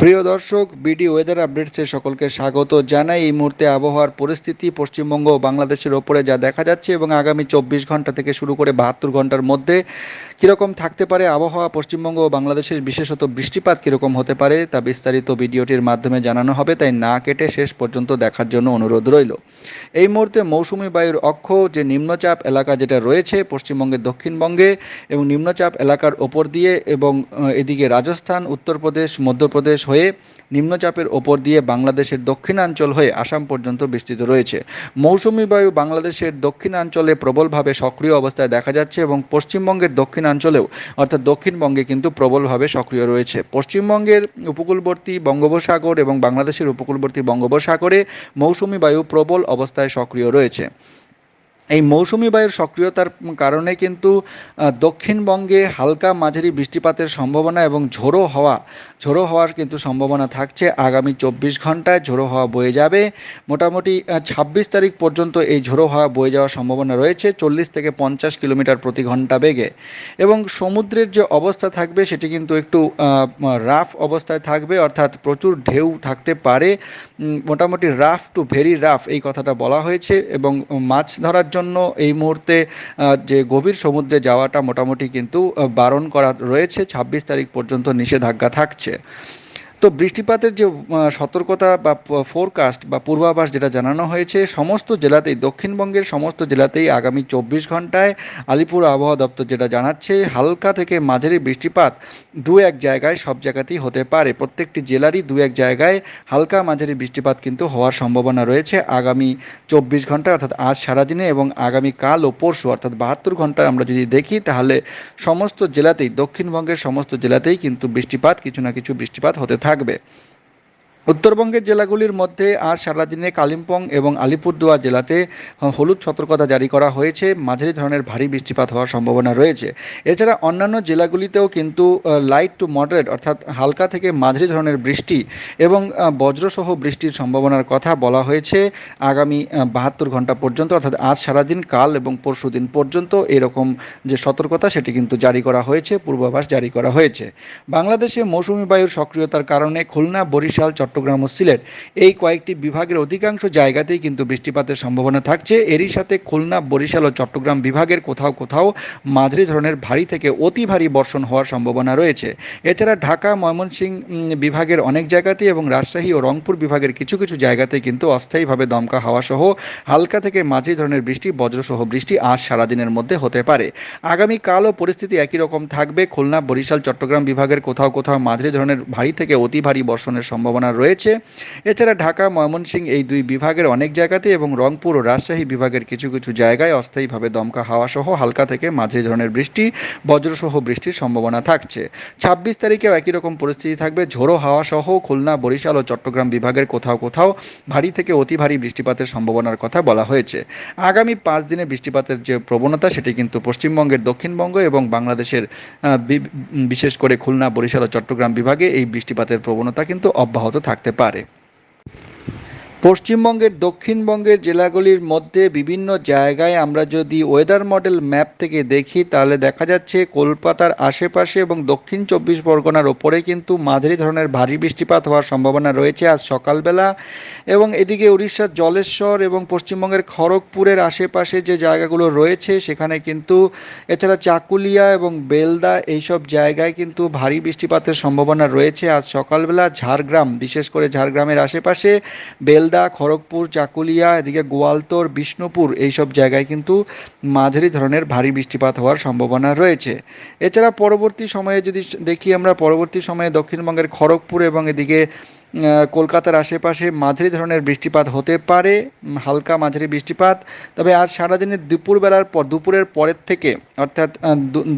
প্রিয় দর্শক, BD weather আপডেটসে সকলকে স্বাগত জানাই। এই মুহূর্তে আবহাওয়ার পরিস্থিতি, পশ্চিমবঙ্গ ও বাংলাদেশের ওপরে যা দেখা যাচ্ছে এবং আগামী চব্বিশ ঘণ্টা থেকে শুরু করে বাহাত্তর ঘণ্টার মধ্যে কীরকম থাকতে পারে আবহাওয়া, পশ্চিমবঙ্গ ও বাংলাদেশের বিশেষত বৃষ্টিপাত কীরকম হতে পারে তা বিস্তারিত ভিডিওটির মাধ্যমে জানানো হবে, তাই না কেটে শেষ পর্যন্ত দেখার জন্য অনুরোধ রইল। এই মুহূর্তে মৌসুমি বায়ুর অক্ষ, যে নিম্নচাপ এলাকা যেটা রয়েছে পশ্চিমবঙ্গের দক্ষিণবঙ্গে এবং নিম্নচাপ এলাকার ওপর দিয়ে এবং এদিকে রাজস্থান, উত্তরপ্রদেশ, মধ্যপ্রদেশ হয়ে নিম্নচাপের ওপর দিয়ে বাংলাদেশের দক্ষিণাঞ্চল হয়ে আসাম পর্যন্ত বিস্তৃত রয়েছে। মৌসুমি বায়ু বাংলাদেশের দক্ষিণাঞ্চলে প্রবলভাবে সক্রিয় অবস্থায় দেখা যাচ্ছে এবং পশ্চিমবঙ্গের দক্ষিণাঞ্চলেও, অর্থাৎ দক্ষিণবঙ্গে কিন্তু প্রবলভাবে সক্রিয় রয়েছে। পশ্চিমবঙ্গের উপকূলবর্তী বঙ্গোপসাগর এবং বাংলাদেশের উপকূলবর্তী বঙ্গোপসাগরে মৌসুমি বায়ু প্রবল অবস্থায় সক্রিয় রয়েছে। এই মৌসুমি বায়ুর সক্রিয়তার কারণে কিন্তু দক্ষিণবঙ্গে হালকা মাঝারি বৃষ্টিপাতের সম্ভাবনা এবং ঝোড়ো হওয়া, ঝোড়ো হওয়ার কিন্তু সম্ভাবনা থাকছে। আগামী চব্বিশ ঘন্টায় ঝোড়ো হওয়া বয়ে যাবে। মোটামুটি ছাব্বিশ তারিখ পর্যন্ত এই ঝোড়ো হওয়া বয়ে যাওয়ার সম্ভাবনা রয়েছে, চল্লিশ থেকে পঞ্চাশ কিলোমিটার প্রতি ঘণ্টা বেগে। এবং সমুদ্রের যে অবস্থা থাকবে, সেটি কিন্তু একটু রাফ অবস্থায় থাকবে, অর্থাৎ প্রচুর ঢেউ থাকতে পারে। মোটামুটি রাফ টু ভেরি রাফ এই কথাটা বলা হয়েছে এবং মাছ ধরার জন্য এই মুহূর্তে যে গভীর সমুদ্রে যাওয়াটা মোটামুটি কিন্তু বারণ করা রয়েছে। ছাব্বিশ তারিখ পর্যন্ত নিষেধাজ্ঞা থাকছে। তো বৃষ্টিপাতের যে সতর্কতা বা ফোরকাস্ট বা পূর্বাভাস যেটা জানানো হয়েছে, সমস্ত জেলাতেই, দক্ষিণবঙ্গের সমস্ত জেলাতেই আগামী চব্বিশ ঘন্টায় আলিপুর আবহাওয়া দপ্তর যেটা জানাচ্ছে, হালকা থেকে মাঝারি বৃষ্টিপাত দু এক জায়গায় সব জায়গাতেই হতে পারে। প্রত্যেকটি জেলারই দু এক জায়গায় হালকা মাঝারি বৃষ্টিপাত কিন্তু হওয়ার সম্ভাবনা রয়েছে আগামী চব্বিশ ঘণ্টা অর্থাৎ আজ সারাদিনে এবং আগামী কাল ও পরশু, অর্থাৎ বাহাত্তর ঘন্টায় আমরা যদি দেখি, তাহলে সমস্ত জেলাতেই, দক্ষিণবঙ্গের সমস্ত জেলাতেই কিন্তু বৃষ্টিপাত, কিছু না কিছু বৃষ্টিপাত হতে থাকবে। উত্তরবঙ্গের জেলাগুলির মধ্যে আজ সারাদিনে কালিম্পং এবং আলিপুরদুয়ার জেলাতে হলুদ সতর্কতা জারি করা হয়েছে। মাঝারি ধরনের ভারী বৃষ্টিপাত হওয়ার সম্ভাবনা রয়েছে। এছাড়া অন্যান্য জেলাগুলিতেও কিন্তু লাইট টু মডারেট অর্থাৎ হালকা থেকে মাঝারি ধরনের বৃষ্টি এবং বজ্রসহ বৃষ্টির সম্ভাবনার কথা বলা হয়েছে। আগামী বাহাত্তর ঘণ্টা পর্যন্ত অর্থাৎ আজ সারাদিন, কাল এবং পরশু দিন পর্যন্ত এরকম যে সতর্কতা সেটি কিন্তু জারি করা হয়েছে, পূর্বাভাস জারি করা হয়েছে। বাংলাদেশে মৌসুমি বায়ুর সক্রিয়তার কারণে খুলনা, বরিশাল, চট্টগ্রাম ও সিলেট। এই কয়েকটি বিভাগের অধিকাংশ জায়গাতেই কিন্তু বৃষ্টিপাতের সম্ভাবনা থাকছে। এরই সাথে খুলনা, বরিশাল ও চট্টগ্রাম বিভাগের কোথাও কোথাও মাঝারি ধরনের ভারী থেকে অতি ভারী বর্ষণ হওয়ার সম্ভাবনা রয়েছে। এছাড়া ঢাকা, ময়মনসিংহ বিভাগের অনেক জায়গাতেই এবং রাজশাহী ও রংপুর বিভাগের কিছু কিছু জায়গাতে কিন্তু অস্থায়ীভাবে দমকা হাওয়া সহ হালকা থেকে মাঝারি ধরনের বৃষ্টি, বজ্রসহ বৃষ্টি আজ সারাদিনের মধ্যে হতে পারে। আগামীকালও পরিস্থিতি একই রকম থাকবে। খুলনা, বরিশাল, চট্টগ্রাম বিভাগের কোথাও কোথাও মাঝারি ধরনের ভারী থেকে অতি ভারী বর্ষণের সম্ভাবনা রয়েছে। এছাড়া ঢাকা, ময়মনসিংহ এই দুই বিভাগের অনেক জায়গাতে এবং রংপুর ও রাজশাহী বিভাগের কিছু কিছু জায়গায় অস্থায়ীভাবে দমকা হাওয়া সহ হালকা থেকে মাঝে ধরনের বৃষ্টি, বজ্রসহ বৃষ্টির সম্ভাবনা থাকছে। ছাব্বিশ তারিখেও একই রকম পরিস্থিতি থাকবে। ঝোড়ো হাওয়া সহ খুলনা, বরিশাল ও চট্টগ্রাম বিভাগের কোথাও কোথাও ভারী থেকে অতি ভারী বৃষ্টিপাতের সম্ভাবনার কথা বলা হয়েছে। আগামী পাঁচ দিনে বৃষ্টিপাতের যে প্রবণতা, সেটি কিন্তু পশ্চিমবঙ্গের দক্ষিণবঙ্গ এবং বাংলাদেশের বিশেষ করে খুলনা, বরিশাল ও চট্টগ্রাম বিভাগে এই বৃষ্টিপাতের প্রবণতা কিন্তু অব্যাহত থাকতে পারে। পশ্চিমবঙ্গের দক্ষিণবঙ্গের জেলাগুলির মধ্যে বিভিন্ন জায়গায় আমরা যদি ওয়েদার মডেল ম্যাপ থেকে দেখি, তাহলে দেখা যাচ্ছে কলকাতার আশেপাশে এবং দক্ষিণ চব্বিশ পরগনার ওপরে কিন্তু মাঝারি ধরনের ভারী বৃষ্টিপাত হওয়ার সম্ভাবনা রয়েছে আজ সকালবেলা। এবং এদিকে উড়িষ্যার জলেশ্বর এবং পশ্চিমবঙ্গের খড়গপুরের আশেপাশে যে জায়গাগুলো রয়েছে, সেখানে কিন্তু এছাড়া চাকুলিয়া এবং বেলদা এইসব জায়গায় কিন্তু ভারী বৃষ্টিপাতের সম্ভাবনা রয়েছে আজ সকালবেলা ঝাড়গ্রাম, বিশেষ করে ঝাড়গ্রামের আশেপাশে। বেলদা খড়গপুর, চাকুলিয়া, এদিকে গোয়ালতোর, বিষ্ণুপুর এইসব জায়গায় কিন্তু মাঝারি ধরনের ভারী বৃষ্টিপাত হওয়ার সম্ভাবনা রয়েছে। এছাড়া পরবর্তী সময়ে যদি দেখি আমরা, পরবর্তী সময়ে দক্ষিণবঙ্গের খড়গপুর এবং এদিকে কলকাতার আশেপাশে মাঝারি ধরনের বৃষ্টিপাত হতে পারে হালকা মাঝারি বৃষ্টিপাত। তবে আজ সারাদিনে দুপুরবেলার পর, দুপুরের পরের থেকে, অর্থাৎ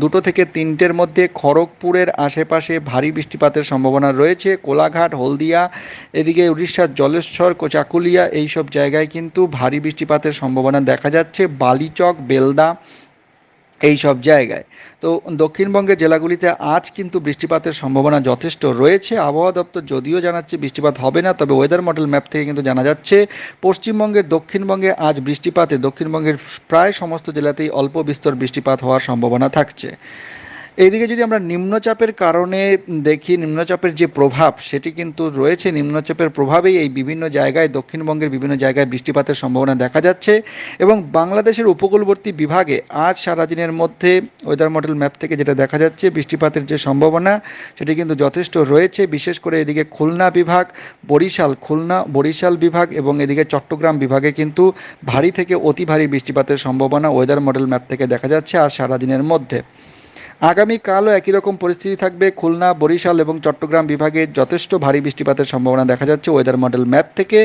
দুটো থেকে তিনটের মধ্যে খড়গপুরের আশেপাশে ভারী বৃষ্টিপাতের সম্ভাবনা রয়েছে। কোলাঘাট, হলদিয়া, এদিকে উড়িষ্যার জলেশ্বর, কোচাকুলিয়া, এইসব জায়গায় কিন্তু ভারী বৃষ্টিপাতের সম্ভাবনা দেখা যাচ্ছে। বালিচক, বেলদা এই সব জায়গায়। তো দক্ষিণবঙ্গের জেলাগুলিতে আজ কিন্তু বৃষ্টিপাতের সম্ভাবনা যথেষ্ট রয়েছে। আবহাওয়া দপ্তর যদিও জানাচ্ছে বৃষ্টিপাত হবে না, তবে ওয়েদার মডেল ম্যাপ থেকে কিন্তু জানা যাচ্ছে, পশ্চিমবঙ্গের দক্ষিণবঙ্গে আজ বৃষ্টিপাতে দক্ষিণবঙ্গের প্রায় সমস্ত জেলাতেই অল্প বিস্তর বৃষ্টিপাত হওয়ার সম্ভাবনা থাকছে। এইদিকে যদি আমরা নিম্নচাপের কারণে দেখি, নিম্নচাপের যে প্রভাব, সেটি কিন্তু রয়েছে। নিম্নচাপের প্রভাবেই এই বিভিন্ন জায়গায়, দক্ষিণবঙ্গের বিভিন্ন জায়গায় বৃষ্টিপাতের সম্ভাবনা দেখা যাচ্ছে এবং বাংলাদেশের উপকূলবর্তী বিভাগে আজ সারাদিনের মধ্যে ওয়েদার মডেল ম্যাপ থেকে যেটা দেখা যাচ্ছে, বৃষ্টিপাতের যে সম্ভাবনা, সেটি কিন্তু যথেষ্ট রয়েছে। বিশেষ করে এদিকে খুলনা বিভাগ, বরিশাল, খুলনা, বরিশাল বিভাগ এবং এদিকে চট্টগ্রাম বিভাগে কিন্তু ভারী থেকে অতি ভারী বৃষ্টিপাতের সম্ভাবনা ওয়েদার মডেল ম্যাপ থেকে দেখা যাচ্ছে আজ সারাদিনের মধ্যে। আগামীকালও একই রকম পরিস্থিতি থাকবে। খুলনা, বরিশাল এবং চট্টগ্রাম বিভাগে যথেষ্ট ভারী বৃষ্টিপাতের সম্ভাবনা দেখা যাচ্ছে। ওয়েদার মডেল ম্যাপ থেকে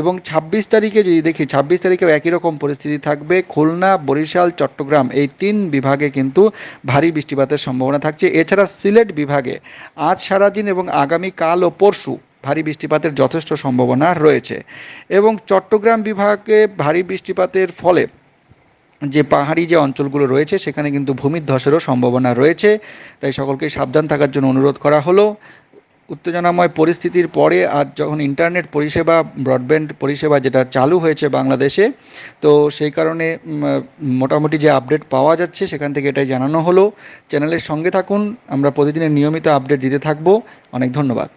এবং ছাব্বিশ তারিখে যদি দেখি, ছাব্বিশ তারিখেও একই রকম পরিস্থিতি থাকবে। খুলনা, বরিশাল, চট্টগ্রাম এই তিন বিভাগে কিন্তু ভারী বৃষ্টিপাতের সম্ভাবনা থাকছে। এছাড়া সিলেট বিভাগে আজ সারাদিন এবং আগামীকাল ও পরশু ভারী বৃষ্টিপাতের যথেষ্ট সম্ভাবনা রয়েছে। এবং চট্টগ্রাম বিভাগে ভারী বৃষ্টিপাতের ফলে যে পাহাড়ি যে অঞ্চলগুলো রয়েছে, সেখানে কিন্তু ভূমিধ্বসেরও সম্ভাবনা রয়েছে। তাই সকলকে সাবধান থাকার জন্য অনুরোধ করা হলো। উত্তেজনাময় পরিস্থিতির পরে আজ যখন ইন্টারনেট পরিষেবা, ব্রডব্যান্ড পরিষেবা যেটা চালু হয়েছে বাংলাদেশে, তো সেই কারণে মোটামুটি যে আপডেট পাওয়া যাচ্ছে, সেখান থেকে এটাই জানানো হলো। চ্যানেলের সঙ্গে থাকুন। আমরা প্রতিদিনের নিয়মিত আপডেট দিতে থাকব। অনেক ধন্যবাদ।